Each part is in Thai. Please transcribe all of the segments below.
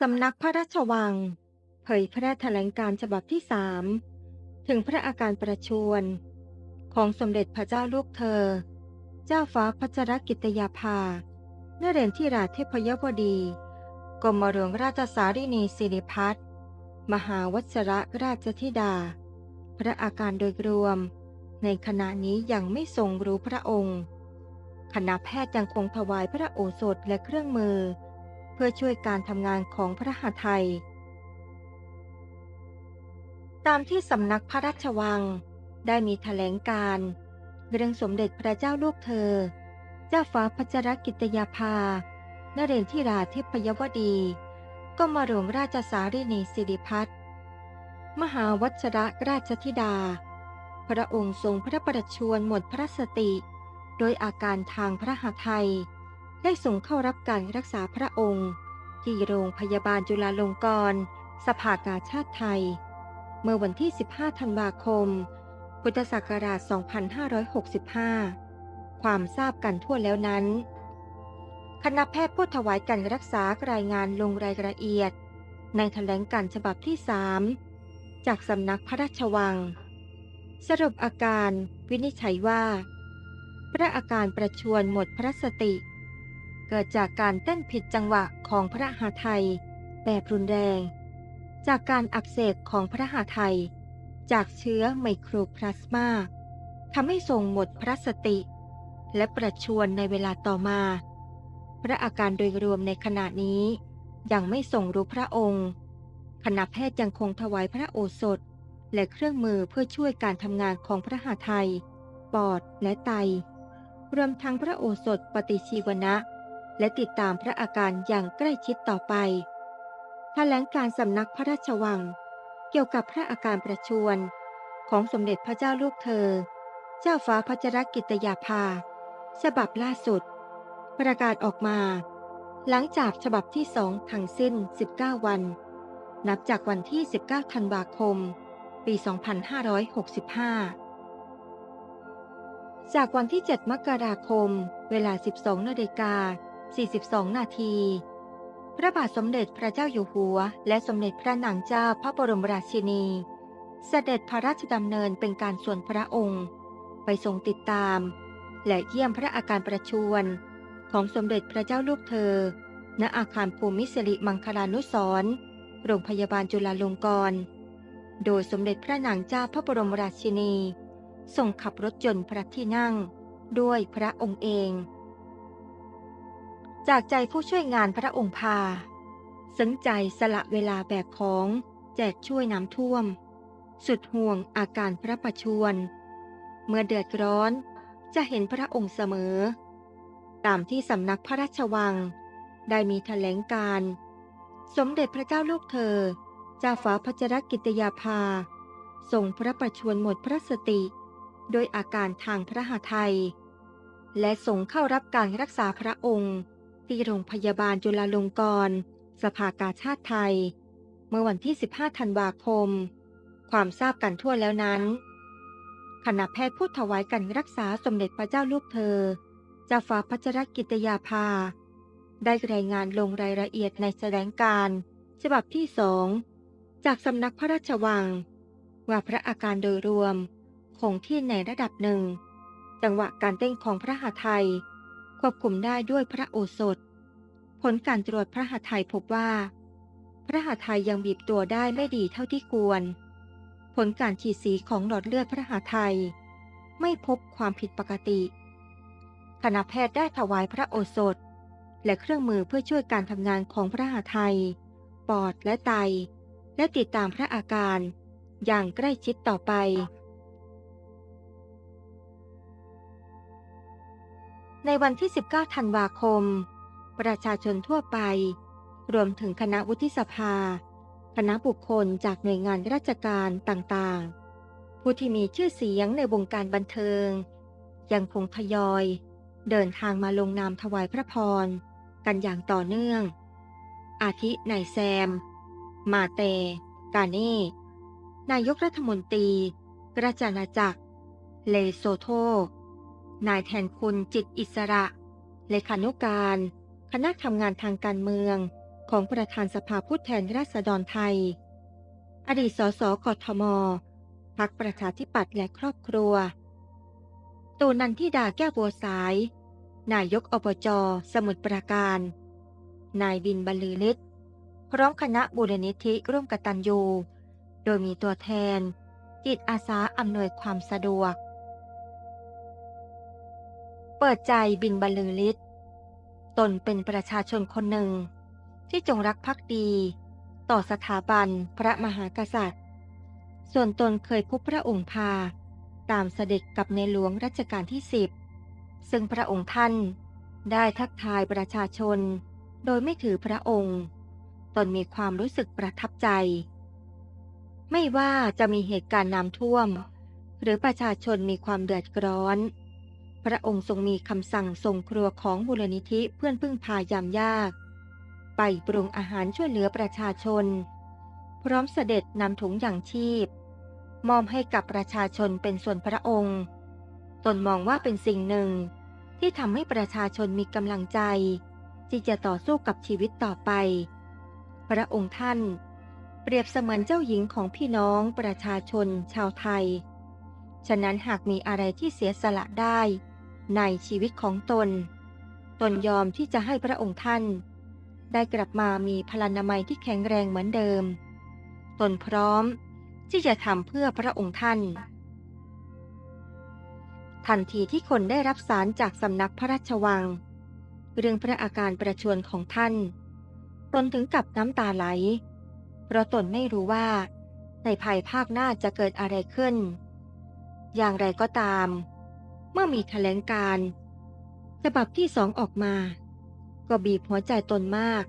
สำนักพระราชวัง เผยแพร่แถลงการฉบับที่สามถึงพระอาการประชวรของสมเด็จพระเจ้าลูกเธอ เจ้าฟ้าพัชรกิตยาภาเนเรนทิราชเทพยวดีกรมหลวงราชสารินีสิริพัฒน์มหาวัชระราชธิดา พระอาการโดยรวม ในขณะนี้ยังไม่ทรงรู้พระองค์ คณะแพทย์ยังคงถวายพระโอสถและเครื่องมือ พื่อช่วยการทำงานของพระหฤทัย ตามที่สำนักพระราชวังได้มีแถลงการเรื่องสมเด็จพระเจ้าลูกเธอ เจ้าฟ้าพัชรกิตยาภา นเรนทิราเทพยวดี ก็มาหลวงราชสารินีสิริพัฒน์มหาวัชระราชธิดา พระองค์ทรงพระประชวรหมดพระสติ โดยอาการทางพระหฤทัย ได้ส่งเข้ารับการรักษาพระองค์ ที่โรงพยาบาลจุฬาลงกรณ์สภากาชาติไทย เมื่อวันที่ 15 ธันวาคม พุทธศักราช 2565 ความทราบกันทั่วแล้วนั้น คณะแพทย์ผู้ถวายการรักษารายงานลงรายละเอียด ในแถลงการฉบับที่ 3 จากสำนักพระราชวัง สรุปอาการวินิจฉัยว่า พระอาการประชวรหมดพระสติ เกิดจากการเต้นผิดจังหวะของพระหาไทย แบบรุนแรง จากการอักเสบของพระหาไทย จากเชื้อไมโครพลาสมาทำให้ทรงหมดพระสติ และประชวรในเวลาต่อมา พระอาการโดยรวมในขณะนี้ยังไม่ทรงรู้พระองค์คณะแพทย์ยังคงถวายพระโอสถ และเครื่องมือเพื่อช่วยการทำงานของพระหาไทย ปอดและไต รวมทั้งพระโอสถปฏิชีวนะ และติดตามพระอาการอย่างใกล้ชิดต่อไปแถลงการสำนักพระราชวัง เกี่ยวกับพระอาการประชวรของสมเด็จพระเจ้าลูกเธอ เจ้าฟ้าพัชรกิตยาภา ฉบับล่าสุด ประกาศออกมา หลังจากฉบับที่สองทั้งสิ้น 19 วัน นับจากวันที่ 19 ธันวาคม ปี 2565 จากวันที่ 7 มกราคม เวลา 12 นาฬิกา 42 นาที พระบาทสมเด็จพระเจ้าอยู่หัว และสมเด็จพระนางเจ้าพระบรมราชินี เสด็จพระราชดำเนินเป็นการส่วนพระองค์ ไปทรงติดตาม และเยี่ยมพระอาการประชวรของสมเด็จพระเจ้าลูกเธอ ณ อาคารภูมิสิริมังคลานุสรณ์โรงพยาบาลจุฬาลงกรณ์ โดยสมเด็จพระนางเจ้าพระบรมราชินีทรงขับรถยนต์พระที่นั่ง ด้วยพระองค์เอง จากใจผู้ช่วยงานพระองค์พาซึ้งใจสละเวลาแบกของ แจกช่วยน้ำท่วม สุดห่วงอาการพระประชวรเมื่อเดือดร้อนจะเห็นพระองค์เสมอ ตามที่สำนักพระราชวัง ได้มีแถลงการ สมเด็จพระเจ้าลูกเธอเจ้าฟ้าพัชรกิตยาภาทรงพระประชวรหมดพระสติ โดยอาการทางพระหฤทัยและส่งเข้ารับการรักษาพระองค์ ที่โรงพยาบาลจุฬาลงกรณ์สภากาชาติไทย เมื่อวันที่ 15 ธันวาคม ความทราบกันทั่วแล้วนั้น คณะแพทย์ผู้ถวายการรักษาสมเด็จพระเจ้าลูกเธอเจ้าฟ้าพัชรกิตยาภา ได้รายงานลงรายละเอียดในแถลงการฉบับที่สองจากสำนักพระราชวัง ว่าพระอาการโดยรวมคงที่ในระดับหนึ่ง จังหวะการเต้นของพระหฤทัย ควบคุมได้ด้วยพระโอสถ ผลการตรวจพระหฤทัยพบว่า พระหฤทัยยังบีบตัวได้ไม่ดีเท่าที่ควร ผลการฉีดสีของหลอดเลือดพระหฤทัยไม่พบความผิดปกติ คณะแพทย์ได้ถวายพระโอสถ และเครื่องมือเพื่อช่วยการทำงานของพระหฤทัยปอดและไต และติดตามพระอาการ อย่างใกล้ชิดต่อไป ในวันที่ 19 ธันวาคม ประชาชนทั่วไป รวมถึงคณะวุฒิสภา คณะบุคคลจากหน่วยงานราชการต่างๆ ผู้ที่มีชื่อเสียงในวงการบันเทิง ยังคงทยอย เดินทางมาลงนามถวายพระพร กันอย่างต่อเนื่อง อาทินายแซม มาเต กาเน่ นายกรัฐมนตรีราชอาณาจักร เลโซโท นายแทนคุณจิตอิสระ เลขานุการ คณะทำงานทางการเมือง ของประธานสภาผู้แทนราษฎรไทย อดีตสสกทมพักประชาธิปัตย์และครอบครัว ตูนันทิดาแก้วบัวสาย นายกอบจ สมุทรปราการ นายบินบรรลือฤทธิ์พร้อมคณะบูรณิธิร่วมกตัญญู โดยมีตัวแทน จิตอาสาอำนวยความสะดวก เปิดใจบินบรรลือฤทธิ์ตนเป็นประชาชนคนหนึ่ง ที่จงรักภักดี ต่อสถาบันพระมหากษัตริย์ ส่วนตนเคยพบพระองค์พา ตามเสด็จกับในหลวงรัชกาลที่สิบซึ่งพระองค์ท่านได้ทักทายประชาชน โดยไม่ถือพระองค์ ตนมีความรู้สึกประทับใจ ไม่ว่าจะมีเหตุการณ์น้ำท่วม หรือประชาชนมีความเดือดร้อน พระองค์ทรงมีคำสั่งส่งครัวของมูลนิธิเพื่อนพึ่งพายามยาก ไปปรุงอาหารช่วยเหลือประชาชน พร้อมเสด็จนำถุงอย่างชีพ มอบให้กับประชาชนเป็นส่วนพระองค์ ตนมองว่าเป็นสิ่งหนึ่ง ที่ทำให้ประชาชนมีกำลังใจ ที่จะต่อสู้กับชีวิตต่อไป พระองค์ท่าน เปรียบเสมือนเจ้าหญิงของพี่น้องประชาชนชาวไทย ฉะนั้นหากมีอะไรที่เสียสละได้ ในชีวิตของตน ตนยอมที่จะให้พระองค์ท่าน ได้กลับมามีพลานามัยที่แข็งแรงเหมือนเดิม ตนพร้อมที่จะทำเพื่อพระองค์ท่าน ทันทีที่คนได้รับสารจากสำนักพระราชวัง เรื่องพระอาการประชวรของท่าน ตนถึงกับน้ำตาไหล เพราะตนไม่รู้ว่า ในภายภาคหน้าจะเกิดอะไรขึ้น อย่างไรก็ตาม เมื่อมีแถลงการ์ฉบับที่สองออกมา ก็บีบหัวใจตนมาก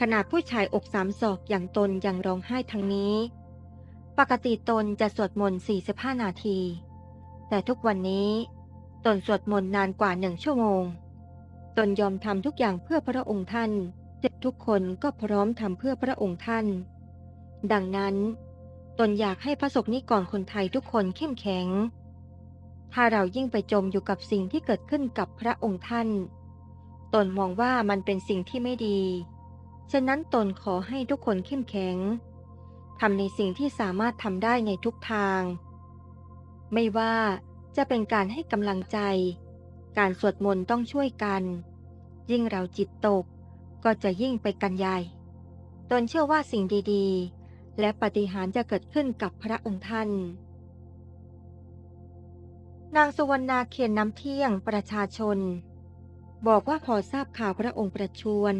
ขนาดผู้ชายอกสามศอกอย่างตนยังร้องไห้ทั้งนี้ ปกติตนจะสวดมนต์45 นาที แต่ทุกวันนี้ตนสวดมนต์นานกว่าหนึ่งชั่วโมง ตนยอมทำทุกอย่างเพื่อพระองค์ท่านเด็ทุกคนก็พร้อมทำเพื่อพระองค์ท่าน ดังนั้น ตนอยากให้พระสงฆ์นิกรคนไทยทุกคนเข้มแข็ง ถ้าเรายิ่งไปจมอยู่กับสิ่งที่เกิดขึ้นกับพระองค์ท่าน ตนมองว่ามันเป็นสิ่งที่ไม่ดี ฉะนั้นตนขอให้ทุกคนเข้มแข็งทำในสิ่งที่สามารถทำได้ในทุกทาง ไม่ว่าจะเป็นการให้กำลังใจ การสวดมนต์ต้องช่วยกัน ยิ่งเราจิตตกก็จะยิ่งไปกันใหญ่ ตนเชื่อว่าสิ่งดีๆ และปฏิหารจะเกิดขึ้นกับพระองค์ท่าน นางสุวรรณาเขียนน้ำเที่ยงประชาชน บอกว่าพอทราบข่าวพระองค์ประชวร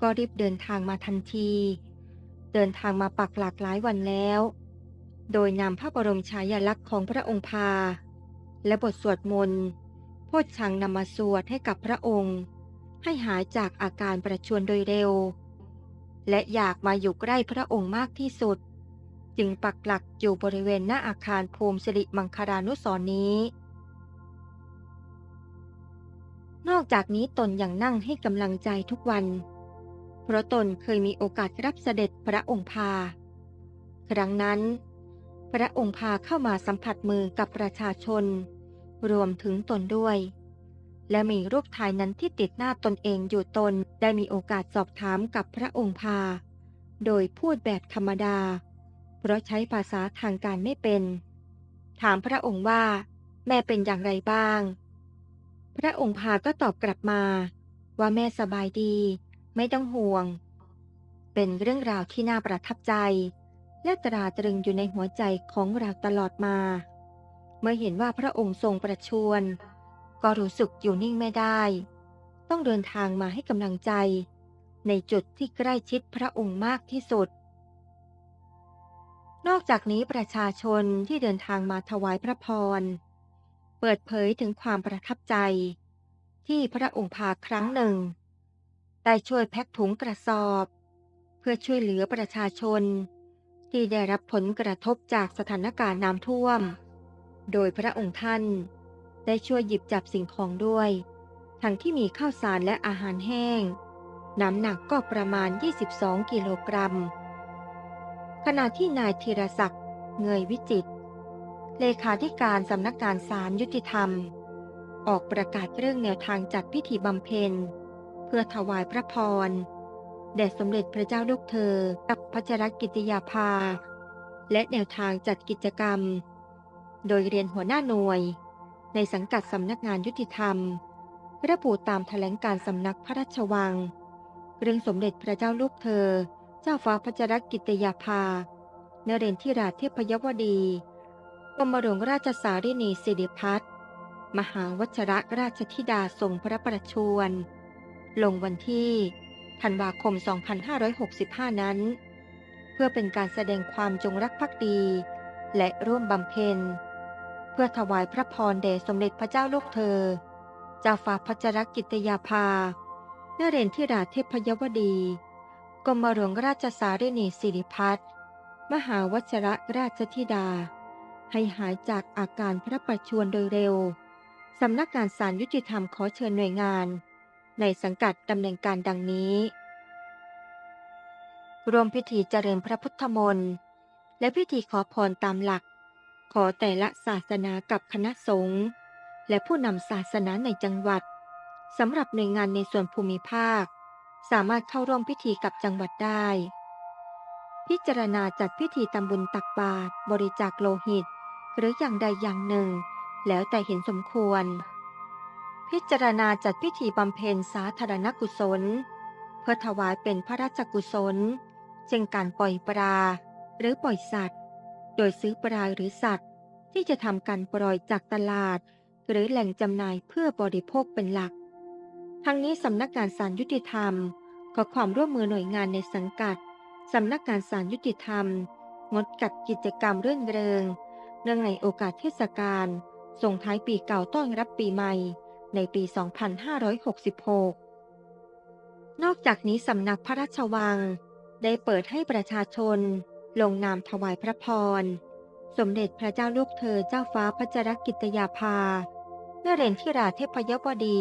ก็รีบเดินทางมาทันที เดินทางมาปักหลักหลายวันแล้ว โดยนำพระบรมฉายาลักษณ์ของพระองค์พา และบทสวดมนต์โพชฌังนำมาสวดให้กับพระองค์ ให้หายจากอาการประชวรโดยเร็ว และอยากมาอยู่ใกล้พระองค์มากที่สุด จึงปักหลักอยู่บริเวณหน้าอาคารภูมิสิริมังคลานุสรนี้ นอกจากนี้ตนยังนั่งให้กำลังใจทุกวัน เพราะตนเคยมีโอกาสรับเสด็จพระองค์พา ครั้งนั้น พระองค์พาเข้ามาสัมผัสมือกับประชาชน รวมถึงตนด้วย และมีรูปถ่ายนั้นที่ติดหน้าตนเองอยู่ตนได้มีโอกาสสอบถามกับพระองค์พา โดยพูดแบบธรรมดา เพราะใช้ภาษาทางการไม่เป็น ถามพระองค์ว่า แม่เป็นอย่างไรบ้าง พระองค์พาก็ตอบกลับมา ว่าแม่สบายดี ไม่ต้องห่วง เป็นเรื่องราวที่น่าประทับใจ และตราตรึงอยู่ในหัวใจของเราตลอดมา เมื่อเห็นว่าพระองค์ทรงประชวรก็รู้สึกอยู่นิ่งไม่ได้ ต้องเดินทางมาให้กำลังใจ ในจุดที่ใกล้ชิดพระองค์มากที่สุด นอกจากนี้ประชาชนที่เดินทางมาถวายพระพร เปิดเผยถึงความประทับใจ ที่พระองค์พาครั้งหนึ่ง ได้ช่วยแพ็คถุงกระสอบ เพื่อช่วยเหลือประชาชน ที่ได้รับผลกระทบจากสถานการณ์น้ำท่วม โดยพระองค์ท่าน ได้ช่วยหยิบจับสิ่งของด้วย ทั้งที่มีข้าวสารและอาหารแห้ง น้ำหนักก็ประมาณ 22 กิโลกรัม ขณะที่นายธีรศักดิ์เงยวิจิตรเลขาธิการสำนักงานศาลยุติธรรม ออกประกาศเรื่องแนวทางจัดพิธีบำเพ็ญ เพื่อถวายพระพร แด่สมเด็จพระเจ้าลูกเธอ กับพัชรกิติยาภา และแนวทางจัดกิจกรรม โดยเรียนหัวหน้าหน่วย ในสังกัดสำนักงานยุติธรรม ระบุตามแถลงการสำนักพระราชวัง เรื่องสมเด็จพระเจ้าลูกเธอ จ้าฟ้าพัชรกิตยาภา เนเรนทิราเทพยวดีกรมหลวงราชสารินีสิริพัฒน์มหาวัชรราชธิดาทรงพระประชวร ลงวันที่ธันวาคม 2565 นั้น เพื่อเป็นการแสดงความจงรักภักดี และร่วมบำเพ็ญ เพื่อถวายพระพรแด่สมเด็จพระเจ้าลูกเธอเจ้าฟ้าพัชรกิตยาภาเนเรนทิราเทพยวดี กรมหลวงราชสารินีสิริพัฒน์มหาวชระราชธิดา ให้หายจากอาการพระประชวรโดยเร็ว สำนักงานศาลยุติธรรมขอเชิญหน่วยงาน ในสังกัดดำเนินการดังนี้ รวมพิธีเจริญพระพุทธมนต์ และพิธีขอพรตามหลัก ขอแต่ละศาสนากับคณะสงฆ์และผู้นำศาสนาในจังหวัดสำหรับหน่วยงานในส่วนภูมิภาค สามารถเข้าร่วมพิธีกับจังหวัดได้ พิจารณาจัดพิธีตำบุญตักบาตรบริจาคโลหิต หรืออย่างใดอย่างหนึ่ง แล้วแต่เห็นสมควร พิจารณาจัดพิธีบำเพ็ญสาธารณกุศล เพื่อถวายเป็นพระราชกุศลเช่นการปล่อยปลา หรือปล่อยสัตว์ โดยซื้อปลาหรือสัตว์ ที่จะทำการปล่อยจากตลาด หรือแหล่งจำหน่ายเพื่อบริโภคเป็นหลัก ทั้งนี้สำนักงานศาลยุติธรรม ขอความร่วมมือหน่วยงานในสังกัดสำนักงานศาลยุติธรรม งดจัดกิจกรรมเรื่นเริง เนื่องในโอกาสเทศกาลส่งท้ายปีเก่าต้อนรับปีใหม่ ในปี 2566 นอกจากนี้สำนักพระราชวัง ได้เปิดให้ประชาชน ลงนามถวายพระพร สมเด็จพระเจ้าลูกเธอเจ้าฟ้าพัชรกิตยาภาเนเรนทิราเทพยวดี